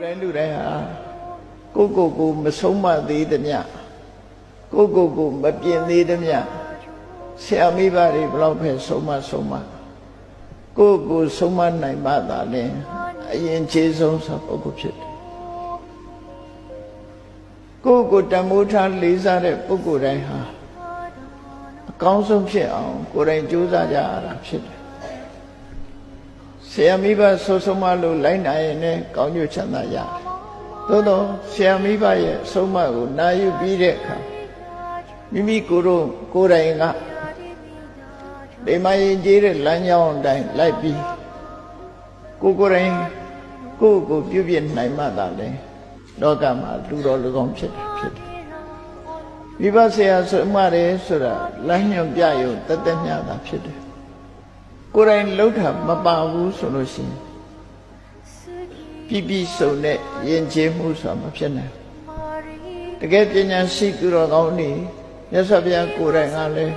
တိုင်းလူတိုင်းဟာကိုယ့်ကိုယ်ကိုမဆုံးမသေးသမျှကိုယ့်ကိုယ်ကိုမပြင်သေးသမျှဆရာမိဘတွေဘလောက်ပဲဆုံးမဆုံးမကိုယ့်ကိုယ်ဆုံးမနိုင်မှသာလဲအရင်ခြေဆုံးသောပုဂ္ဂိုလ်ဖြစ်တယ်ကိုယ့်ကိုယ်တမိုးထားလေးစားတဲ့ပုဂ္ဂိုလ်တိုင်းဟာအကောင်းဆုံးဖြစ်အောင်ကိုယ်တိုင်ကြိုးစားကြရတာဖြစ်တယ် ဆရာမိဘဆိုဆုံးမလို့လိုက်နိုင်ရင်လည်းကောင်းကျိုးချမ်းသာရတယ်သို့တော့ဆရာမိဘရဲ့အဆုံးအမကိုနာယူပြီးတဲ့အခါမိမိကိုယ်တို့ကိုယ်တိုင်ကဒီမရင်ကြီးတဲ့လမ်းကြောင်းအတိုင်းလိုက်ပြီးကိုယ်ကိုယ်တိုင်ကိုယ့်ကိုယ်ပြုပြနိုင်မှသာလေလောကမှာလူတော်လူကောင်းဖြစ်တာဖြစ်တယ်မိဘဆရာဆိုမှတယ်ဆိုတာလမ်းညွန်ပြရုံတသက်မြတာဖြစ်တယ် ကိုယ်တိုင်လှုပ်တာမပါဘူးဆိုလို့ရှိရင်ပြပြစုံတဲ့ယဉ်ကျေးမှုဆိုတာမဖြစ်နိုင်ဘူးတကယ်ပညာရှိသူတော်ကောင်းနေမြတ်စွာဘုရားကိုယ်တိုင်ကလည်း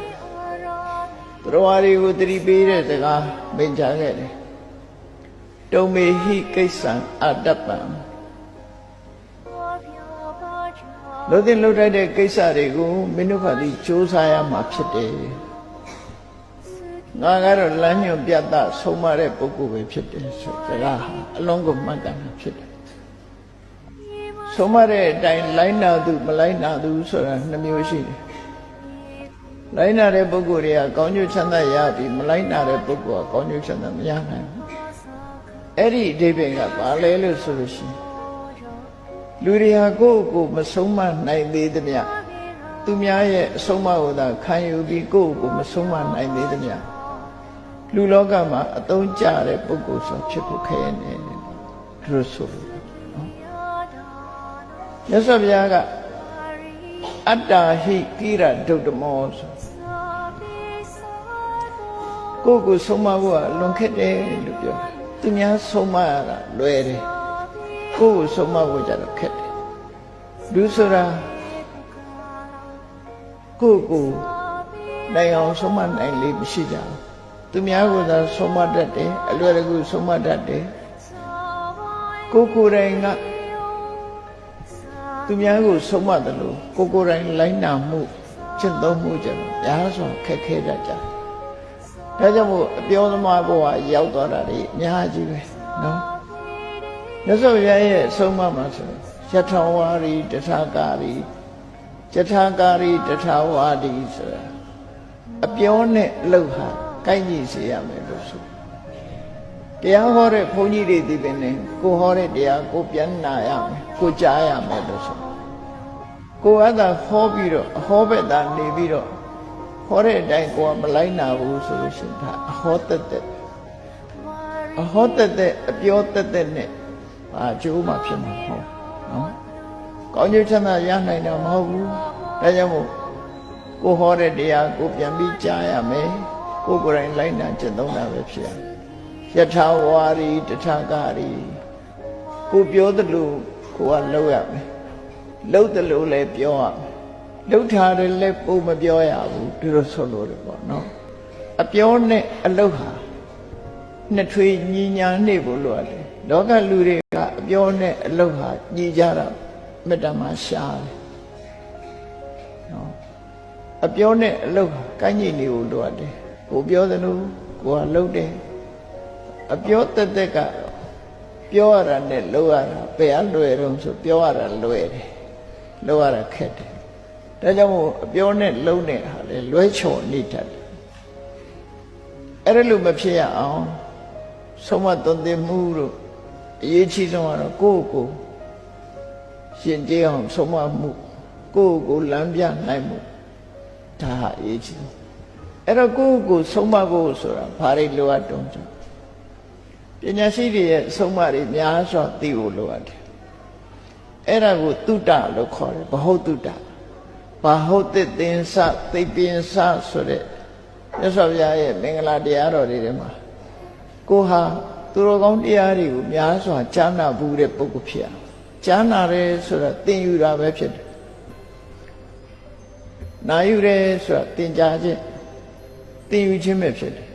တရားတွေကိုတတိပေးတဲ့စကားမိန့်ကြားခဲ့တယ်တုံမေဟိကိစ္စံအတ္တပံလို့တင်လှုပ်ထိုက်တဲ့ကိစ္စတွေကိုမင်းတို့ကဒီစူးစမ်းရမှာဖြစ်တယ် ငါကတော့လမ်းညွန်ပြတ်သားဆုံးမတဲ့ပုဂ္ဂိုလ်ပဲဖြစ်တယ်ဆိုစကားဟာအလုံးကိုမှတ်ကန်တာဖြစ်တယ်ဆုံးမတဲ့အတိုင်းလိုင်းနာသူမလိုင်းနာသူဆိုတာနှမျိုးရှိတယ်လိုင်းနာတဲ့ပုဂ္ဂိုလ်တွေကကောင်းကျိုးချမ်းသာရပြီမလိုင်းနာတဲ့ပုဂ္ဂိုလ်ကကောင်းကျိုးချမ်းသာမရနိုင်ဘူးအဲ့ဒီအဓိပ္ပာယ်ကဘာလဲလို့ဆိုလို့ရှိရင်လူတွေဟာကိုယ့်ကိုယ်မဆုံးမနိုင်သေးသမျှသူများရဲ့အဆုံးအမကိုသာခံယူပြီးကိုယ့်ကိုယ်မဆုံးမနိုင်သေးသမျှ လူလောကမှာအသုံးကျတဲ့ပုဂ္ဂိုလ်ဆိုဖြစ်ဖို့ခဲနေတယ်လို့ဆိုလို့နော်မြတ်စွာဘုရားကအတ္တာဟိကိရဒုဒ္ဓမောဆိုကိုယ့်ကိုယ်ဆုံးမဖို့ကလွန်ခက်တယ်လို့ပြောတယ်သူများဆုံးမရတာလွယ်တယ်ကိုယ့်ကိုဆုံးမဖို့ကြတော့ခက်တယ်လူဆိုတာကိုယ့်ကိုနိုင်အောင်ဆုံးမနိုင်လေမရှိကြဘူး သူများကသာဆုံးမတတ်တယ်အလွယ်တကူဆုံးမတတ်တယ်ကိုယ်ကိုယ်တိုင်ကသူများကိုဆုံးမတယ်လို့ကိုယ်ကိုယ်တိုင်လိုက်နာမှုကျင့်သုံးမှုကြတော့များစွာခက်ခဲတတ်ကြတယ်ဒါကြောင့်မို့အပြောသမားဘဝရောက်သွားတာတွေအများကြီးပဲနော်မြတ်စွာဘုရားရဲ့အဆုံးအမမှာဆိုယထဝါရီတထာကာရီယထာကာရီတထာဝါဒီဆိုတာအပြောနဲ့အလုပ်ဟာ ကိုက်ညီစေရမယ်လို့ဆိုတရားဟောတဲ့ဘုန်းကြီးတွေဒီပင်နဲ့ကိုဟောတဲ့တရားကိုပြန်နာရမယ်ကိုကြားရမယ်လို့ဆိုကိုအသာဟောပြီးတော့အဟောဘက်သာနေပြီးတော့ဟောတဲ့အတိုင်းကိုကမလိုက်နာဘူးဆိုလို့ရှိရင်ဒါအဟောတက်တက်အဟောတက်တက်အပြောတက်တက်နဲ့အာကျိုးမှဖြစ်မှာမဟုတ်နော်ကောင်းကျိုးချမ်းသာရနိုင်တာမဟုတ်ဘူးဒါကြောင့်မို့ကိုဟောတဲ့တရားကိုပြန်ပြီးကြားရမယ် ကိုကိုယ်တိုင်လိုက်နာကျင့်သုံးတာပဲဖြစ်ရယထာဝါရီတထာကာရီကိုပြောသလိုကိုကလုပ်ရမယ်လုပ်သလိုလည်းပြောရမယ်လှုပ်ထားတယ်လည်းပုံမပြောရဘူးဒီလိုဆိုလို့တယ်ပေါ့နော်အပြောနဲ့အလုပ်ဟာနှစ်ထွေညီညာနေဖို့လိုရတယ်လောကလူတွေကအပြောနဲ့အလုပ်ဟာညီကြတာမေတ္တာမှာရှားတယ်နော်အပြောနဲ့အလုပ်ဟာကိုင်းညီနေဖို့လိုရတယ် ကိုပြောသလိုကိုကလှုပ်တယ်အပြောတက်တက်ကပြောရတာနဲ့လှုပ်ရတာဘယ်အလွယ်တော့ဆိုပြောရတာလွယ်တယ်လှုပ်ရတာခက်တယ်ဒါကြောင့်မို့အပြောနဲ့လုံးနဲ့ဟာလေလွဲချော်နေတတ်တယ်အဲ့ဒါလို့မဖြစ်ရအောင်ဆုံးမသွန်သင်မှုတို့အရေးကြီးဆုံးကတော့ကိုယ့်ကိုယ်ရှင်ကျေးအောင်ဆုံးမမှုကိုယ့်ကိုယ်လမ်းပြနိုင်မှုဒါဟာအရေးကြီး အဲ့တော့ကိုယ့်ကိုယ်ဆုံးမဖို့ဆိုတာဘာတွေလိုအပ်တုံးဆိုပညာရှိတွေရဲ့ဆုံးမတွေများစွာသိဖို့လိုအပ်တယ်အဲ့ဒါကိုတုတ္တလို့ခေါ်တယ်ဘဟုတ်တုတ္တဘာဟုတ်တဲ့သင်္စသိပင်္စဆိုတဲ့မြတ်စွာဘုရားရဲ့မင်္ဂလာတရားတော်တွေထဲမှာကိုဟာသူတော်ကောင်းတရားတွေကိုများစွာကြားနာဘူးတဲ့ပုဂ္ဂိုလ်ဖြစ်ရကြားနာတယ်ဆိုတာသင်ယူတာပဲဖြစ်တယ်နာယူတယ်ဆိုတာသင်ကြားခြင်း သင်ယူခြင်းပဲဖြစ်တယ်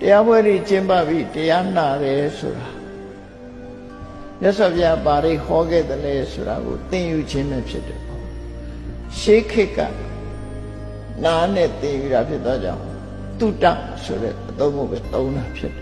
တရားပွဲတွေကျင်းပပြီးတရားနာတယ်ဆိုတာမြတ်စွာဘုရားပါရိဟောခဲ့တယ်လေဆိုတာကိုသင်ယူခြင်းပဲဖြစ်တယ်ပေါ့ရှေးခေတ်ကနားနဲ့သင်ယူတာဖြစ်သောကြောင့်တုတ္တဆိုတဲ့အသုံးကိုပဲသုံးတာဖြစ်တယ်